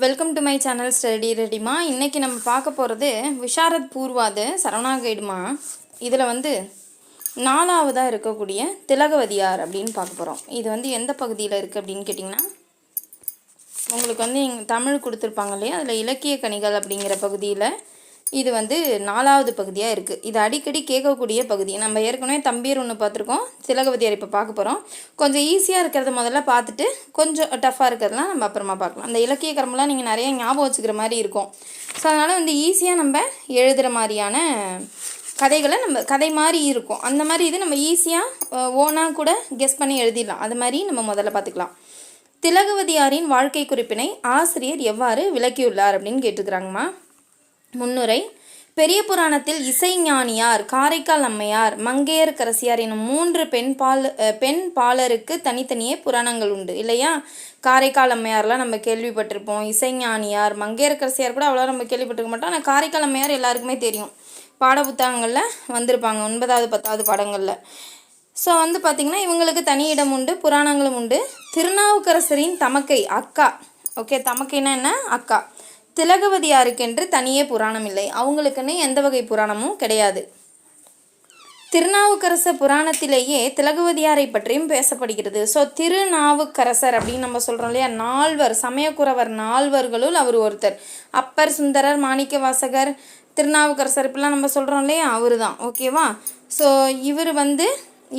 Welcome to my channel study ரெடிமா இன்றைக்கி நம்ம பார்க்க போகிறது விஷாரத் பூர்வாது சரவணா கைடுமா இதில் வந்து நாலாவதாக இருக்கக்கூடிய திலகவதியார் அப்படின்னு பார்க்க போகிறோம் இது வந்து எந்த பகுதியில் இருக்குது அப்படின்னு கேட்டிங்கன்னா உங்களுக்கு வந்து இங்கே தமிழ் கொடுத்துருப்பாங்க இல்லையா? அதில் இலக்கிய கணிகள் அப்படிங்கிற பகுதியில் இது வந்து நாலாவது பகுதியாக இருக்குது இது அடிக்கடி கேட்கக்கூடிய பகுதி. நம்ம ஏற்கனவே தம்பியர் ஒன்று பார்த்துருக்கோம். திலகவதியார் இப்போ பார்க்க போகிறோம் கொஞ்சம் ஈஸியாக இருக்கிறத முதல்ல பார்த்துட்டு கொஞ்சம் டஃப்பாக இருக்கிறதுலாம் நம்ம அப்புறமா பார்க்கலாம். அந்த இலக்கிய கரமெல்லாம் நீங்கள் நிறைய ஞாபகம் வச்சுக்கிற மாதிரி இருக்கும். ஸோ அதனால் வந்து ஈஸியாக நம்ம எழுதுகிற மாதிரியான கதைகளை நம்ம கதை மாதிரி இருக்கும். அந்த மாதிரி இது நம்ம ஈஸியாக ஓனாக கூட கெஸ் பண்ணி எழுதிடலாம். அது மாதிரி நம்ம முதல்ல பார்த்துக்கலாம். திலகவதியாரின் வாழ்க்கை குறிப்பினை ஆசிரியர் எவ்வாறு விளக்கியுள்ளார் அப்படின்னு கேட்டுக்கிறாங்கம்மா முன்னுரை பெரிய புராணத்தில் இசைஞானியார் காரைக்கால் அம்மையார் மங்கையர்கரசியார் எனும் மூன்று பெண் பால் பெண் பாலருக்கு தனித்தனியே புராணங்கள் உண்டு. இல்லையா? காரைக்கால் அம்மையார்லாம் நம்ம கேள்விப்பட்டிருப்போம். இசைஞானியார் மங்கையர்கரசியார் கூட அவ்வளோ நம்ம கேள்விப்பட்டிருக்க மாட்டோம். ஆனால் காரைக்கால் அம்மையார் எல்லாருக்குமே தெரியும். பாட புத்தகங்களில் வந்திருப்பாங்க. ஒன்பதாவது பத்தாவது பாடங்களில். ஸோ வந்து பார்த்திங்கன்னா இவங்களுக்கு தனி இடம் உண்டு புராணங்களும் உண்டு. திருநாவுக்கரசரின் தமக்கை அக்கா. ஓகே தமக்கைனா என்ன? அக்கா. திலகவதியாருக்கென்று தனியே புராணம் இல்லை. அவங்களுக்குன்னு எந்த வகை புராணமும் கிடையாது. திருநாவுக்கரச புராணத்திலேயே திலகவதியாரை பற்றியும் பேசப்படுகிறது. ஸோ திருநாவுக்கரசர் அப்படின்னு நம்ம சொல்கிறோம் இல்லையா? நால்வர் சமயக்குறவர் நால்வர்களுள் அவர் ஒருத்தர். அப்பர் சுந்தரர் மாணிக்க வாசகர் திருநாவுக்கரசர் இப்படிலாம் நம்ம சொல்கிறோம் இல்லையா? அவர் தான் ஓகேவா? ஸோ இவர் வந்து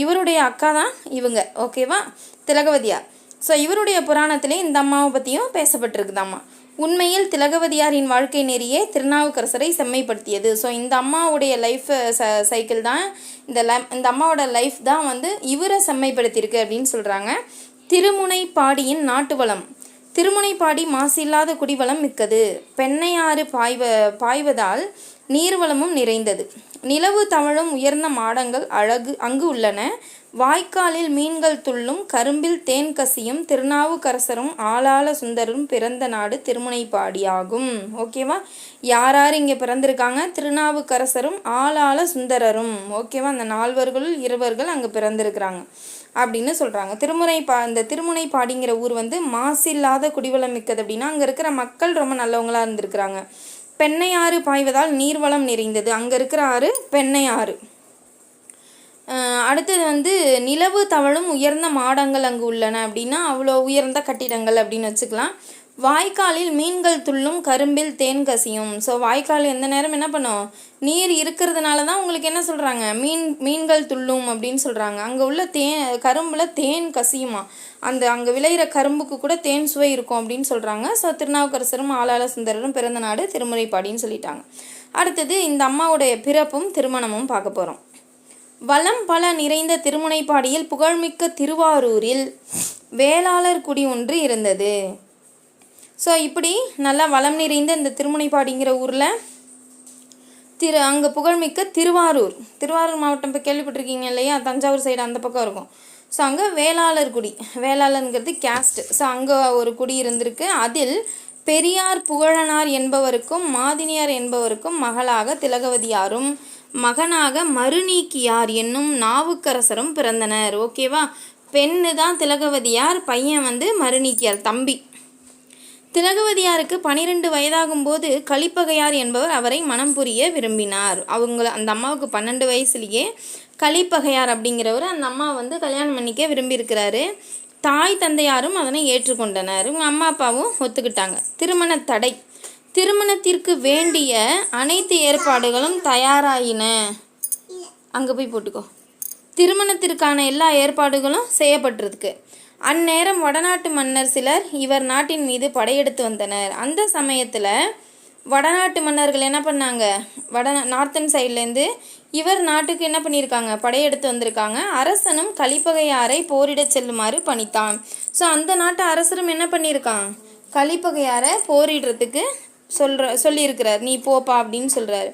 இவருடைய அக்கா தான் இவங்க. ஓகேவா? திலகவதியார். ஸோ இவருடைய புராணத்திலே இந்த அம்மாவை பற்றியும் பேசப்பட்டிருக்குதாம்மா. உண்மையில் திலகவதியாரின் வாழ்க்கை நெறியே திருநாவுக்கரசரை செம்மைப்படுத்தியது. ஸோ இந்த அம்மாவுடைய லைஃப் ச சைக்கிள் தான் இந்த ல இந்த அம்மாவோட லைஃப் தான் வந்து இவரை செம்மைப்படுத்தியிருக்கு அப்படின்னு சொல்கிறாங்க திருமுனைப்பாடியின் நாட்டு வளம் திருமுனைப்பாடி மாசில்லாத குடிவளம் மிக்கது. பெண்ணையாறு பாய்வ பாய்வதால் நீர்வளமும் நிறைந்தது. நிலவு தமிழும் உயர்ந்த மாடங்கள் அழகு அங்கு உள்ளன. வாய்க்காலில் மீன்கள் துள்ளும் கரும்பில் தேன் கசியும் திருநாவுக்கரசரும் ஆளாள சுந்தரும் பிறந்த நாடு திருமுனைப்பாடியாகும். ஓகேவா யார் யார் இங்கே பிறந்திருக்காங்க? திருநாவுக்கரசரும் ஆளாள சுந்தரரும். ஓகேவா அந்த நால்வர்களுள் இருவர்கள் அங்கே பிறந்திருக்கிறாங்க. அப்படின்னு சொல்கிறாங்க திருமுறை பா இந்த திருமுனைப்பாடிங்கிற ஊர் வந்து மாசில்லாத குடிவளம் மிக்கது அப்படின்னா அங்கே இருக்கிற மக்கள் ரொம்ப நல்லவங்களாக இருந்திருக்கிறாங்க. பெண்ணையாறு பாய்வதால் நீர்வளம் நிறைந்தது. அங்கே இருக்கிற ஆறு பெண்ணையாறு. அடுத்தது வந்து நிலவு தவழும் உயர்ந்த மாடங்கள் அங்கு உள்ளன. அப்படின்னா அவ்வளோ உயர்ந்த கட்டிடங்கள் அப்படின்னு வச்சுக்கலாம். வாய்க்காலில் மீன்கள் துள்ளும் கரும்பில் தேன் கசியும். ஸோ வாய்க்கால் எந்த நேரம் என்ன பண்ணும்? நீர் இருக்கிறதுனால தான் உங்களுக்கு என்ன சொல்கிறாங்க மீன் மீன்கள் துள்ளும் அப்படின்னு சொல்கிறாங்க அங்கே உள்ள தேன் கரும்பில் தேன் கசியுமா? அந்த அங்கே விளையிற கரும்புக்கு கூட தேன் சுவை இருக்கும் அப்படின்னு சொல்கிறாங்க ஸோ திருநாவுக்கரசரும் ஆளாள சுந்தரரும் பிறந்த நாடு திருமுறைப்பாடின்னு சொல்லிட்டாங்க. அடுத்தது இந்த அம்மாவுடைய பிறப்பும் திருமணமும் பார்க்க போகிறோம் வளம் பல நிறைந்த திருமுனைப்பாடியில் புகழ்மிக்க திருவாரூரில் வேளாளர் குடி ஒன்று இருந்தது. ஸோ இப்படி நல்லா வளம் நிறைந்த இந்த திருமுனைப்பாடிங்கிற ஊரில் திரு அங்கே புகழ்மிக்க திருவாரூர். திருவாரூர் மாவட்டம் இப்போ கேள்விப்பட்டிருக்கீங்க இல்லையா? தஞ்சாவூர் சைடு அந்த பக்கம் இருக்கும். ஸோ அங்கே வேளாளர் குடி. வேளாளருங்கிறது கேஸ்ட் ஸோ அங்கே ஒரு குடி இருந்திருக்கு. அதில் பெரியார் புகழனார் என்பவருக்கும் மாதினியார் என்பவருக்கும் மகளாக திலகவதியாரும் மகனாக மறுநீக்கியார் என்னும் நாவுக்கரசரும் பிறந்தனர். ஓகேவா பெண்ணு தான் திலகவதியார் பையன் வந்து மறுநீக்கியார் தம்பி. திலகவதியாருக்கு பனிரெண்டு வயதாகும்போது கலிப்பகையார் என்பவர் அவரை மனம் புரிய விரும்பினார். அவங்க அந்த அம்மாவுக்கு பன்னெண்டு வயசுலேயே கலிப்பகையார் அப்படிங்கிறவர் அந்த அம்மா வந்து கல்யாணம் பண்ணிக்க விரும்பியிருக்கிறாரு. தாய் தந்தையாரும் அதனை ஏற்றுக்கொண்டனர். இவங்க அம்மா அப்பாவும் ஒத்துக்கிட்டாங்க. திருமண தடை. திருமணத்திற்கு வேண்டிய அனைத்து ஏற்பாடுகளும் தயாராயின. அங்கே போய் போட்டுக்கோ. திருமணத்திற்கான எல்லா ஏற்பாடுகளும் செய்யப்பட்டிருக்கு. அந்நேரம் வடநாட்டு மன்னர் சிலர் இவர் நாட்டின் மீது படையெடுத்து வந்தனர். அந்த சமயத்தில் வடநாட்டு மன்னர்கள் என்ன பண்ணாங்க? வட நார்த்தன் சைட்லேருந்து இவர் நாட்டுக்கு என்ன பண்ணியிருக்காங்க? படையெடுத்து வந்திருக்காங்க. அரசனும் கலிப்பகையாரை போரிடச் செல்லுமாறு பணித்தான். ஸோ அந்த நாட்டு அரசரும் என்ன பண்ணியிருக்கான்? கலிப்பகையாரை போரிடுறதுக்கு சொல்கிற சொல்லியிருக்கிறார். நீ போப்பா அப்படின்னு சொல்கிறாரு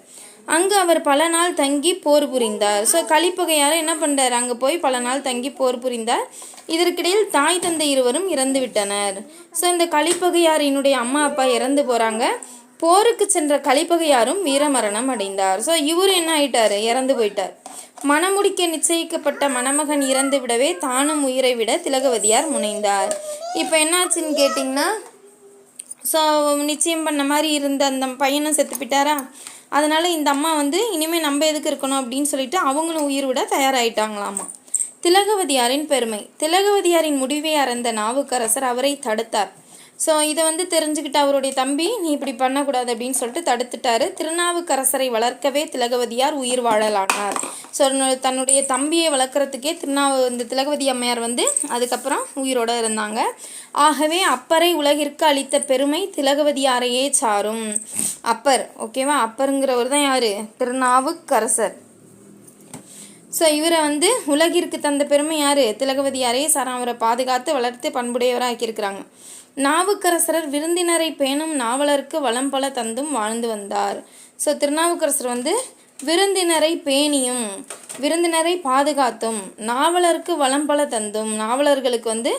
அங்கு அவர் பல நாள் தங்கி போர் புரிந்தார். ஸோ கலிப்பகையார் என்ன பண்ணுறார் அங்கே போய் பல நாள் தங்கி போர் புரிந்தார். இதற்கிடையில் தாய் தந்தை இருவரும் இறந்து விட்டனர். ஸோ இந்த கலிப்பகையாரினுடைய அம்மா அப்பா இறந்து போகிறாங்க போருக்கு சென்ற கலிப்பகையாரும் வீரமரணம் அடைந்தார். ஸோ இவர் என்ன ஆயிட்டார்? இறந்து போயிட்டார். மணமுடிக்க நிச்சயிக்கப்பட்ட மணமகன் இறந்து விடவே தானும் உயிரை விட திலகவதியார் முனைந்தார். இப்போ என்னாச்சுன்னு கேட்டிங்கன்னா ஸோ நிச்சயம் பண்ண மாதிரி இருந்த அந்த பையனும் செத்துப்பிட்டாரா அதனால் இந்த அம்மா வந்து இனிமேல் நம்ம எதுக்கு இருக்கணும் அப்படின்னு சொல்லிட்டு அவங்களும் உயிர் விட தயாராயிட்டாங்களாமா. திலகவதியாரின் பெருமை. திலகவதியாரின் முடிவை அறிந்த நாவுக்கரசர் அவரை தடுத்தார். ஸோ இதை வந்து தெரிஞ்சுக்கிட்ட அவருடைய தம்பி நீ இப்படி பண்ணக்கூடாது அப்படின்னு சொல்லிட்டு தடுத்துட்டாரு. திருநாவுக்கரசரை வளர்க்கவே திலகவதியார் உயிர் வாழலானார். ஸோ தன்னுடைய தம்பியை வளர்க்குறதுக்கே திருநாவு இந்த திலகவதி அம்மையார் வந்து அதுக்கப்புறம் உயிரோட இருந்தாங்க. ஆகவே அப்பரை உலகிற்கு அளித்த பெருமை திலகவதியாரையே சாரும். அப்பர் ஓகேவா அப்பருங்கிறவர் தான் யார்? திருநாவுக்கரசர். ஸோ இவரை வந்து உலகிற்கு தந்த பெருமை யார்? திலகவதியாரையே சாரம் அவரை பாதுகாத்து வளர்த்து பண்புடையவராக ஆக்கியிருக்கிறாங்க நாவுக்கரசரர் விருந்தினரை பேணும் நாவலருக்கு வளம் பல தந்தும் வாழ்ந்து வந்தார். ஸோ திருநாவுக்கரசர் வந்து விருந்தினரை பேணியும் விருந்தினரை பாதுகாத்தும் நாவலருக்கு வளம் பல தந்தும் நாவலர்களுக்கு வந்து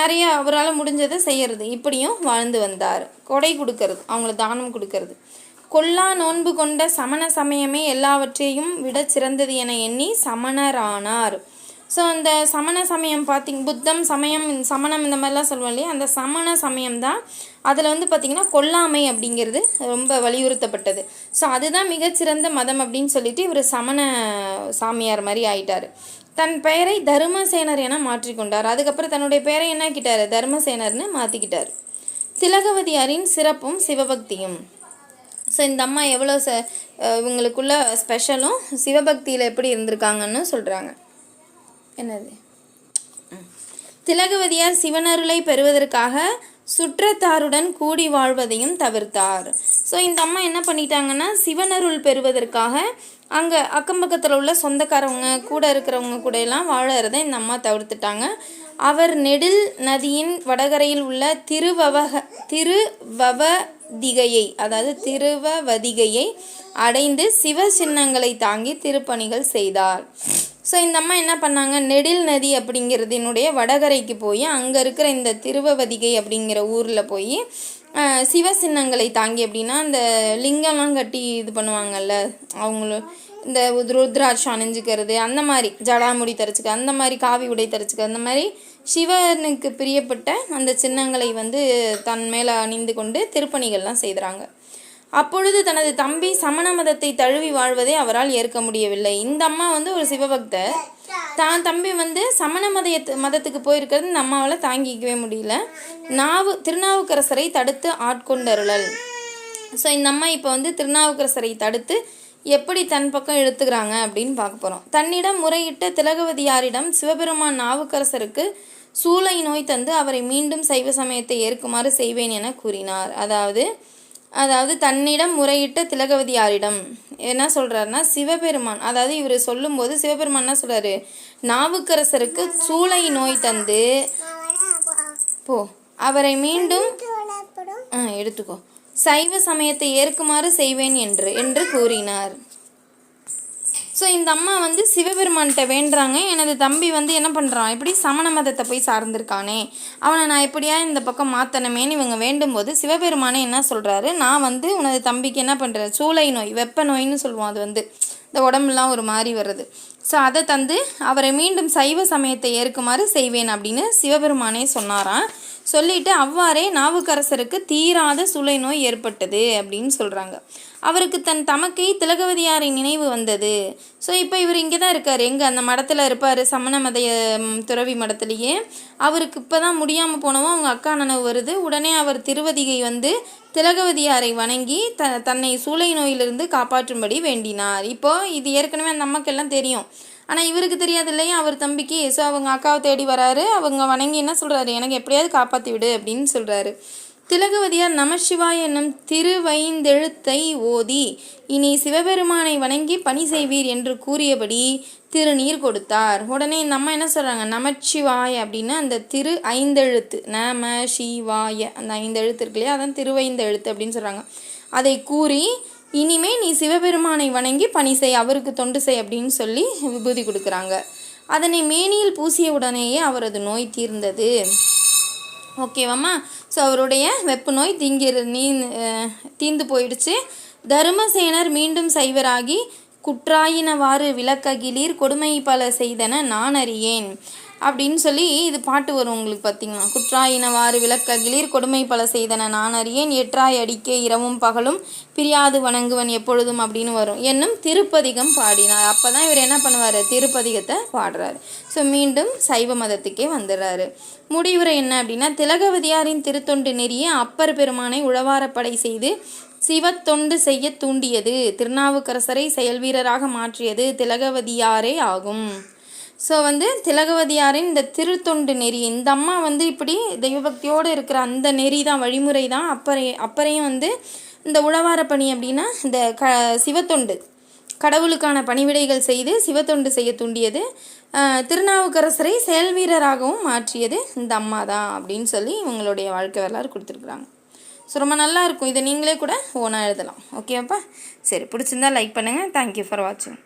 நிறைய அவரால் முடிஞ்சதை செய்யறது இப்படியும் வாழ்ந்து வந்தார். கொடை கொடுக்கறது அவங்களுக்கு தானம் கொடுக்கறது. கொல்லா நோன்பு கொண்ட சமண சமயமே எல்லாவற்றையும் விட சிறந்தது என எண்ணி சமணரானார். ஸோ அந்த சமண சமயம் பார்த்திங்க புத்தம் சமயம் சமணம் இந்த மாதிரிலாம் சொல்லுவோம் இல்லையா? அந்த சமண சமயம் தான் அதில் வந்து பார்த்திங்கன்னா கொல்லாமை அப்படிங்கிறது ரொம்ப வலியுறுத்தப்பட்டது. ஸோ அதுதான் மிகச்சிறந்த மதம் அப்படின்னு சொல்லிட்டு இவர் சமண சாமியார் மாதிரி ஆயிட்டார். தன் பெயரை தர்மசேனர் என மாற்றிக்கொண்டார். அதுக்கப்புறம் தன்னுடைய பெயரை என்ன கிட்டார் தர்மசேனர்னு மாற்றிக்கிட்டார் திலகவதியாரின் சிறப்பும் சிவபக்தியும். ஸோ இந்த அம்மா எவ்வளோ ச இவங்களுக்குள்ள ஸ்பெஷலும் சிவபக்தியில் எப்படி இருந்திருக்காங்கன்னு சொல்கிறாங்க என்னது? திலகவதியார் சிவனருளை பெறுவதற்காக சுற்றத்தாருடன் கூடி வாழ்வதையும் தவிர்த்தார். ஸோ இந்த அம்மா என்ன பண்ணிட்டாங்கன்னா சிவனருள் பெறுவதற்காக அங்கே அக்கம் பக்கத்தில் உள்ள சொந்தக்காரவங்க கூட இருக்கிறவங்க கூட எல்லாம் வாழறதை இந்த அம்மா தவிர்த்துட்டாங்க. அவர் நெடில் நதியின் வடகரையில் உள்ள திருவவக திருவவதிகையை அதாவது திருவவதிகையை அடைந்து சிவ சின்னங்களை தாங்கி திருப்பணிகள் செய்தார். ஸோ இந்த அம்மா என்ன பண்ணாங்க? நெடில் நதி அப்படிங்கிறதினுடைய வடகரைக்கு போய் அங்கே இருக்கிற இந்த திருவவதிகை அப்படிங்கிற ஊரில் போய் சிவ சின்னங்களை தாங்கி அப்படின்னா அந்த லிங்கம்லாம் கட்டி இது பண்ணுவாங்கல்ல அவங்களும் இந்த ருத்ராட்சம் அணிஞ்சுக்கிறது அந்த மாதிரி ஜடாமுடி தரிச்சுக்க அந்த மாதிரி காவி உடை தரிச்சுக்க அந்த மாதிரி சிவனுக்கு பிரியப்பட்ட அந்த சின்னங்களை வந்து தன் மேலே அணிந்து கொண்டு திருப்பணிகள்லாம் செய்கிறாங்க அப்பொழுது தனது தம்பி சமண மதத்தை தழுவி வாழ்வதை அவரால் ஏற்க முடியவில்லை. இந்த அம்மா வந்து ஒரு சிவபக்தர். தான் தம்பி வந்து சமண மதயத்து மதத்துக்கு போயிருக்கிறது இந்த அம்மாவால் தாங்கிக்கவே முடியல. நாவு திருநாவுக்கரசரை தடுத்து ஆட்கொண்டருளல். ஸோ இந்த அம்மா இப்போ வந்து திருநாவுக்கரசரை தடுத்து எப்படி தன் பக்கம் இழுத்துக்கிறாங்க அப்படின்னு பார்க்க போகிறோம் தன்னிடம் முறையிட்ட திலகவதியாரிடம் சிவபெருமான் நாவுக்கரசருக்கு சூளை நோய் தந்து அவரை மீண்டும் சைவ சமயத்தை ஏற்குமாறு செய்வேன் என கூறினார். அதாவது அதாவது தன்னிடம் முறையிட்ட திலகவதியாரிடம். என்ன சொல்கிறாருன்னா சிவபெருமான் அதாவது இவர் சொல்லும்போது சிவபெருமான் என்ன சொல்கிறாரு நாவுக்கரசருக்கு சூளை நோய் தந்து போ அவரை மீண்டும் எடுத்துக்கோ. சைவ சமயத்தை ஏற்குமாறு செய்வேன் என்று என்று கூறினார். ஸோ இந்த அம்மா வந்து சிவபெருமான்கிட்ட வேண்டுறாங்க. எனது தம்பி வந்து என்ன பண்ணுறான் இப்படி சமண மதத்தை போய் சார்ந்திருக்கானே. அவனை நான் எப்படியா இந்த பக்கம் மாற்றணுமேன்னு இவங்க வேண்டும்போது சிவபெருமானே என்ன சொல்கிறாரு நான் வந்து உனது தம்பிக்கு என்ன பண்ணுறேன் சூளை நோய் வெப்ப நோயின்னு சொல்லுவோம் அது வந்து. இந்த உடம்புலாம் ஒரு மாதிரி வருது ஸோ அதை தந்து அவரை மீண்டும் சைவ சமயத்தை ஏற்குமாறு செய்வேன் அப்படின்னு சிவபெருமானே சொன்னாராம். சொல்லிட்டு அவ்வாறே நாவுக்கரசருக்கு தீராத சுளை நோய் ஏற்பட்டது அப்படின்னு சொல்கிறாங்க அவருக்கு தன் தமக்கை திலகவதியாரின் நினைவு வந்தது. ஸோ இப்போ இவர் இங்கே தான் இருக்கார். எங்கே? அந்த மடத்தில் இருப்பார் சமண மதைய துறவி மடத்துலேயே. அவருக்கு இப்போ தான் முடியாமல் போனவும் அவங்க அக்கா நனவு வருது. உடனே அவர் திருவதிகை வந்து திலகவதியாரை வணங்கி த தன்னை சூளை நோயிலிருந்து காப்பாற்றும்படி வேண்டினார். இப்போ இது ஏற்கனவே அந்த அம்மாக்கெல்லாம் தெரியும். ஆனால் இவருக்கு தெரியாது இல்லையா? அவர் தம்பிக்கு ஸோ அவங்க அக்காவை தேடி வராரு. அவங்க வணங்கி என்ன சொல்கிறாரு எனக்கு எப்படியாவது காப்பாற்றி விடு அப்படின்னு சொல்கிறாரு திலகவதியார் நமசிவாய் என்னும் திருவைந்தெழுத்தை ஓதி இனி சிவபெருமானை வணங்கி பணி செய்வீர் என்று கூறியபடி திருநீர் கொடுத்தார். உடனே இந்த அம்மா என்ன சொல்கிறாங்க நமச்சிவாய அப்படின்னு அந்த திரு ஐந்தெழுத்து நம சிவாய அந்த ஐந்தெழுத்து இருக்கு இல்லையா? அதான் திருவைந்தெழுத்து அப்படின்னு சொல்கிறாங்க அதை கூறி இனிமே நீ சிவபெருமானை வணங்கி பணி செய் அவருக்கு தொண்டு செய் அப்படின்னு சொல்லி விபூதி கொடுக்குறாங்க. அதனை மேனியில் பூசிய உடனேயே அவரது நோய் தீர்ந்தது. ஓகேவாம்மா? ஸோ அவருடைய வெப்பு நோய் தீங்கிற நீ அஹ், தீர்ந்து போயிடுச்சு. தருமசேனர் மீண்டும் சைவராகி குற்றாயினவாறு விளக்ககிலீர் கொடுமை பல செய்தன நான் அறியேன். அப்படின்னு சொல்லி இது பாட்டு வரும் உங்களுக்கு பார்த்தீங்கன்னா குற்றாயினவாறு விளக்க கிளீர் கொடுமை பல செய்தன நான் அறியேன். எற்றாய் அடிக்க இரவும் பகலும் பிரியாது வணங்குவன் எப்பொழுதும் அப்படின்னு வரும். என்னும் திருப்பதிகம் பாடினார். அப்போ தான் இவர் என்ன பண்ணுவார்? திருப்பதிகத்தை பாடுறாரு. ஸோ மீண்டும் சைவ மதத்துக்கே வந்துடுறாரு. முடிவுரை என்ன அப்படின்னா திலகவதியாரின் திருத்தொண்டு நெறிய அப்பர் பெருமானை உழவாரப்படை செய்து சிவத்தொண்டு செய்ய தூண்டியது. திருநாவுக்கரசரை செயல்வீரராக மாற்றியது திலகவதியாரே ஆகும். ஸோ வந்து திலகவதியாரின் இந்த திருத்தொண்டு நெறி இந்த அம்மா வந்து இப்படி தெய்வபக்தியோடு இருக்கிற அந்த நெறி தான் வழிமுறை தான். அப்பறை அப்பறையும் வந்து இந்த உழவார பணி அப்படின்னா இந்த க சிவத்தொண்டு. கடவுளுக்கான பணிவிடைகள் செய்து சிவத்தொண்டு செய்ய தூண்டியது. திருநாவுக்கரசரை செயல் வீரராகவும் மாற்றியது இந்த அம்மா தான் அப்படின்னு சொல்லி இவங்களுடைய வாழ்க்கை வரலாறு கொடுத்துருக்குறாங்க. ஸோ ரொம்ப நல்லா இருக்கும். இதை நீங்களே கூட ஓனாக எழுதலாம். ஓகேவாப்பா சரி பிடிச்சிருந்தா லைக் பண்ணுங்கள் தேங்க்யூ ஃபார் வாட்சிங்